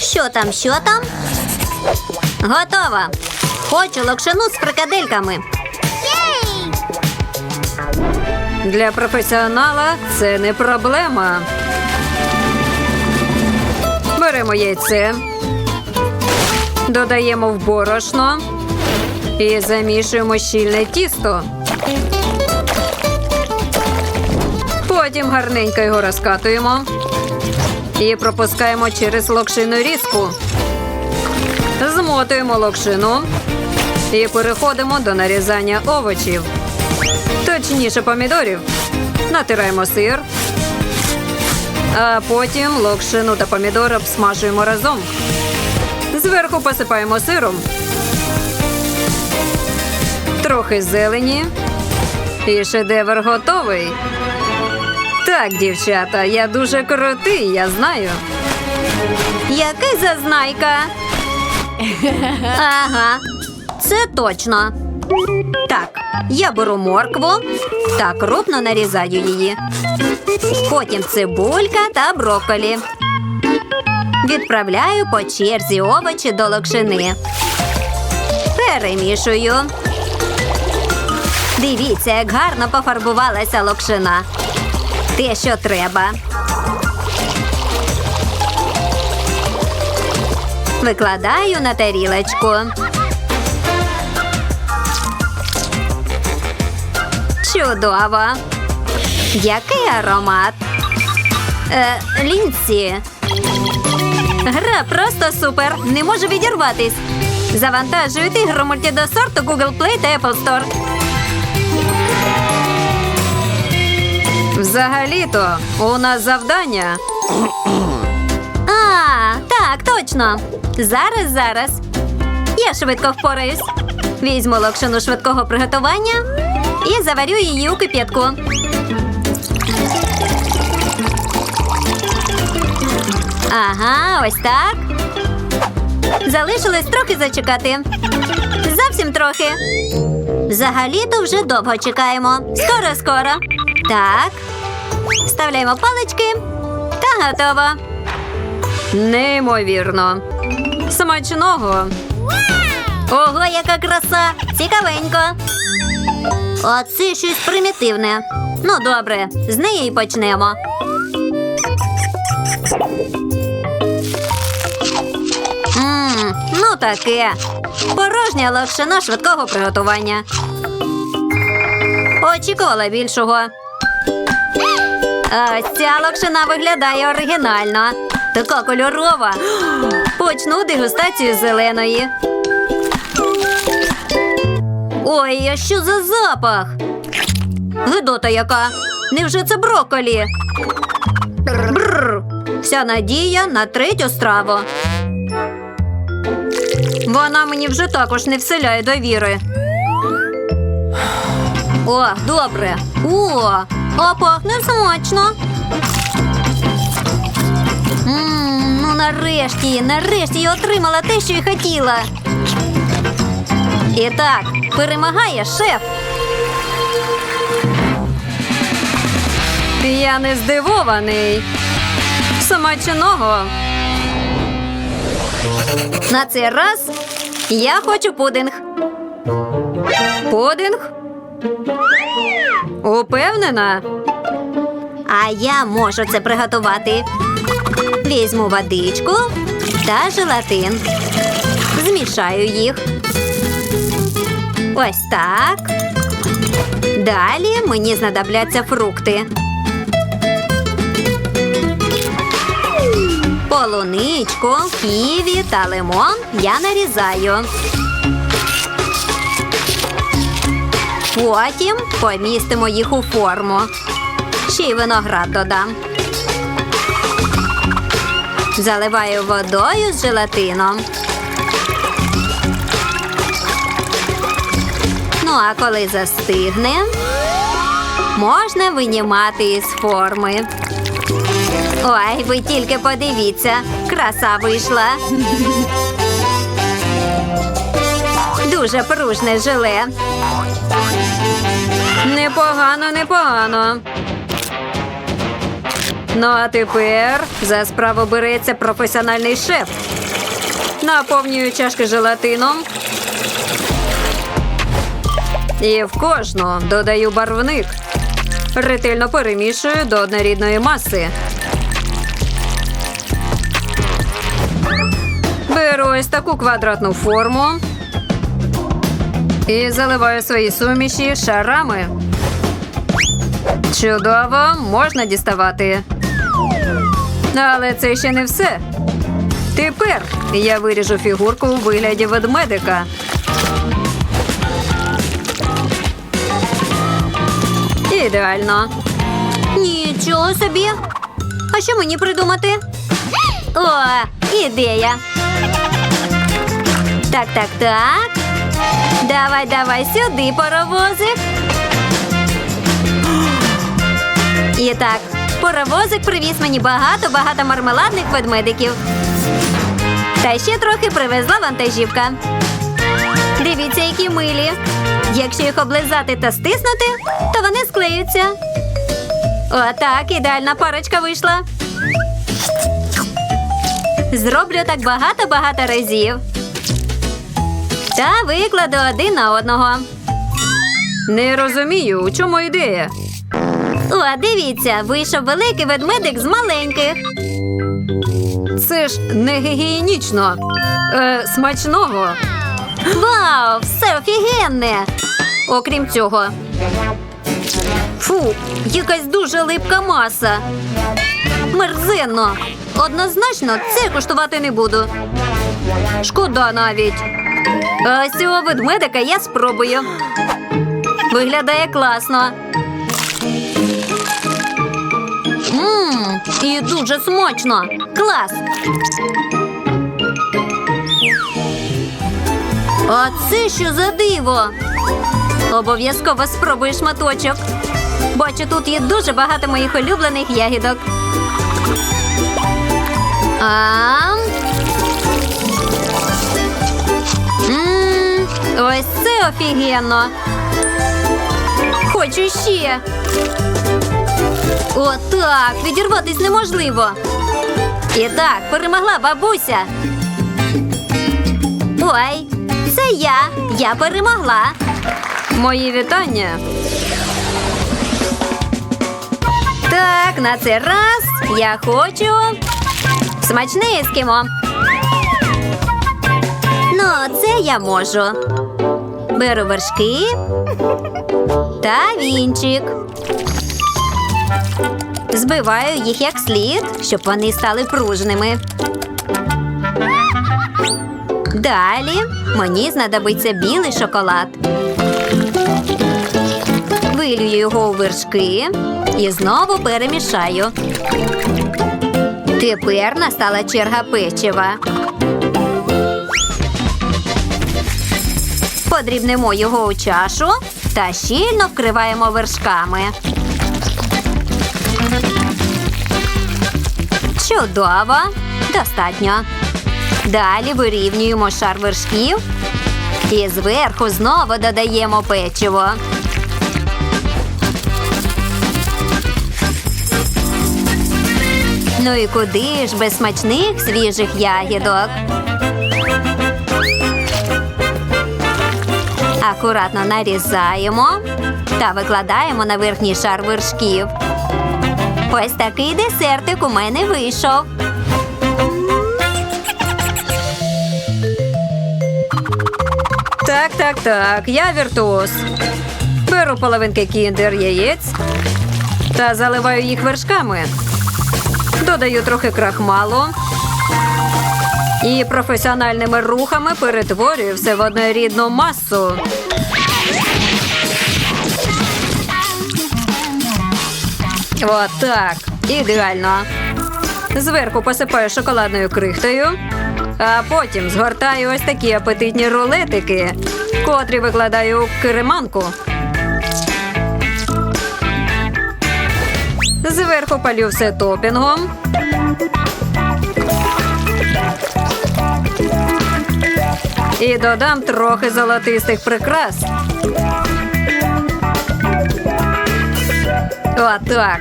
Що там, що там? Готова. Хочу локшину з фрикадельками. Для професіонала це не проблема. Беремо яйце, додаємо в борошно і замішуємо щільне тісто. Потім гарненько його розкатуємо і пропускаємо через локшину різку. Змотуємо локшину і переходимо до нарізання овочів. Точніше помідорів. Натираємо сир. А потім локшину та помідор обсмажуємо разом. Зверху посипаємо сиром. Трохи зелені. І шедевр готовий. Так, дівчата, я дуже крутий, я знаю. Який зазнайка? Ага, це точно. Так, я беру моркву та крупно нарізаю її. Потім цибулька та брокколі. Відправляю по черзі овочі до локшини. Перемішую. Дивіться, як гарно пофарбувалася локшина. Те, що треба. Викладаю на тарілочку. Чудово. Який аромат? Е, Лінсі. Гра просто супер. Не можу відірватись. Завантажують ігру мультидосорту Google Play та Apple Store. Взагалі-то у нас завдання. А, так, точно. Зараз, зараз. Я швидко впораюсь. Візьму локшину швидкого приготування і заварю її у кип'ятку. Ага, ось так. Залишилось трохи зачекати. Зовсім трохи. Взагалі-то вже довго чекаємо. Скоро, скоро. Так. Вставляємо палички та готово. Неймовірно. Смачного. Ого, яка краса! Цікавенько. А це щось примітивне. Ну, добре, з неї й почнемо. Мм, ну таке. Порожня локшина швидкого приготування. Очікувала більшого. А ця локшина виглядає оригінально. Така кольорова. Почну дегустацію зеленої. Ой, а що за запах? Гидота яка? Невже це брокколі? Бррр. Вся надія на третю страву. Вона мені вже також не вселяє довіри. О, добре. О, а пахне смачно. Мм, ну нарешті, нарешті я отримала те, що й хотіла. І так, перемагає шеф. Я не здивований. Смачного. На цей раз я хочу пудинг. Пудинг? Упевнена? А я можу це приготувати. Візьму водичку та желатин. Змішаю їх. Ось так. Далі мені знадобляться фрукти. Полуничку, ківі та лимон я нарізаю. Потім помістимо їх у форму. Ще й виноград додам. Заливаю водою з желатином. Ну, а коли застигне, можна винімати із форми. Ой, ви тільки подивіться, краса вийшла. Дуже пружне желе. Непогано, непогано. Ну а тепер за справу береться професіональний шеф. Наповнюю чашки желатином. І в кожну додаю барвник. Ретельно перемішую до однорідної маси. Беру ось таку квадратну форму і заливаю свої суміші шарами. Чудово, можна діставати. Але це ще не все. Тепер я виріжу фігурку у вигляді ведмедика. Ідеально. Нічого собі. А що мені придумати? О, ідея. Так, так, так. Давай, давай сюди, паровозик. І так, паровозик привіз мені багато-багато мармеладних ведмедиків. Та ще трохи привезла вантажівка. Дивіться, які милі. Якщо їх облизати та стиснути, то вони склеються. Отак, ідеальна парочка вийшла. Зроблю так багато-багато разів. Та викладу один на одного. Не розумію, у чому ідея. О, дивіться, вийшов великий ведмедик з маленьких. Це ж не гігієнічно. Е, смачного. Вау, все офігенне! Окрім цього. Фу, якась дуже липка маса. Мерзенно. Однозначно, це куштувати не буду. Шкода навіть. А ось цього ведмедика я спробую. Виглядає класно. Мм, і дуже смачно. Клас. А це що за диво? Обов'язково спробую шматочок. Бачу, тут є дуже багато моїх улюблених ягідок. А, Мм, ось це офігенно. Хочу ще. Отак, відірватись неможливо. І так, перемогла бабуся. Ой, це я. Я перемогла. Мої вітання. Так, на цей раз я хочу смачне ескімо. Ну, це я можу. Беру вершки та вінчик. Збиваю їх як слід, щоб вони стали пружними. Далі мені знадобиться білий шоколад. Вилью його у вершки і знову перемішаю. Тепер настала черга печива. Подрібнемо його у чашу та щільно вкриваємо вершками. Чудово! Достатньо. Далі вирівнюємо шар вершків і зверху знову додаємо печиво. Ну і куди ж без смачних свіжих ягідок? Акуратно нарізаємо та викладаємо на верхній шар вершків. Ось такий десертик у мене вийшов. Так, так, так, я віртуоз. Беру половинки кіндер яєць та заливаю їх вершками. Додаю трохи крахмалу. І професіональними рухами перетворюю все в однорідну масу. Отак. Ідеально. Зверху посипаю шоколадною крихтою, а потім згортаю ось такі апетитні рулетики, котрі викладаю у кереманку. Зверху палю все топінгом. І додам трохи золотистих прикрас. Отак.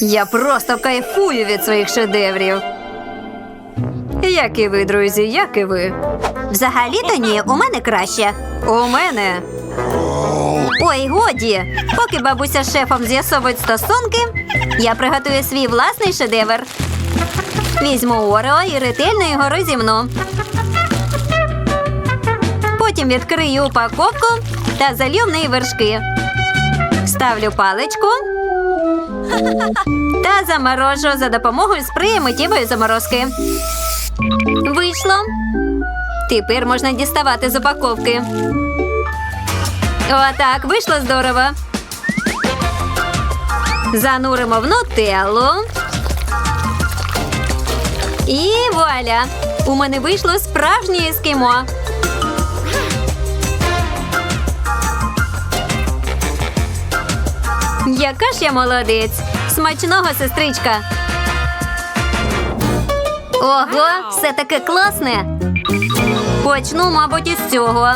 Я просто кайфую від своїх шедеврів. Як і ви, друзі, як і ви. Взагалі-то ні, у мене краще. У мене Ой, годі. Поки бабуся з шефом з'ясовують стосунки, я приготую свій власний шедевр. Візьму Орео і ретельно його розімну. Потім відкрию упаковку та залью в неї вершки. Ставлю паличку та заморожу за допомогою спрею миттєвої заморозки. Вийшло. Тепер можна діставати з упаковки. Отак, вийшло здорово. Зануримо в нутеллу. І вуаля! У мене вийшло справжнє ескімо. Яка ж я молодець! Смачного сестричка! Ого, все таке класне! Почну, мабуть, із цього.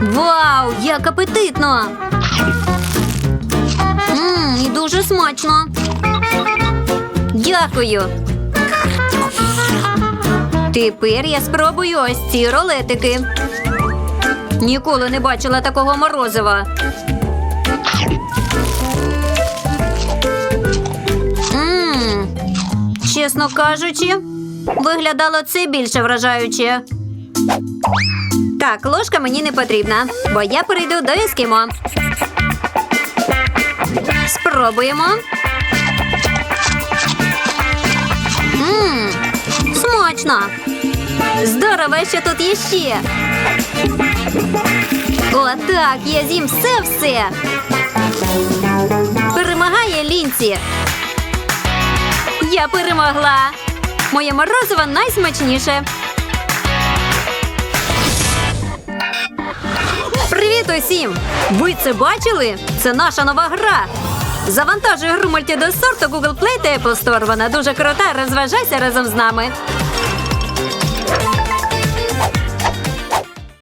Вау, як апетитно! Мм, і дуже смачно. Дякую. Тепер я спробую ось ці рулетики. Ніколи не бачила такого морозива. Мм, чесно кажучи, виглядало це більше вражаюче. Так, ложка мені не потрібна, бо я перейду до ескімо. Спробуємо. Мм, смачно. Здорово, що тут є ще. Отак, я з'їм все-все. Перемагає лінці. Я перемогла. Моє морозиво найсмачніше. Привіт усім! Ви це бачили? Це наша нова гра. Завантажуй гру мультидосорт у Google Play та Apple Store. Вона дуже крута. Розважайся разом з нами.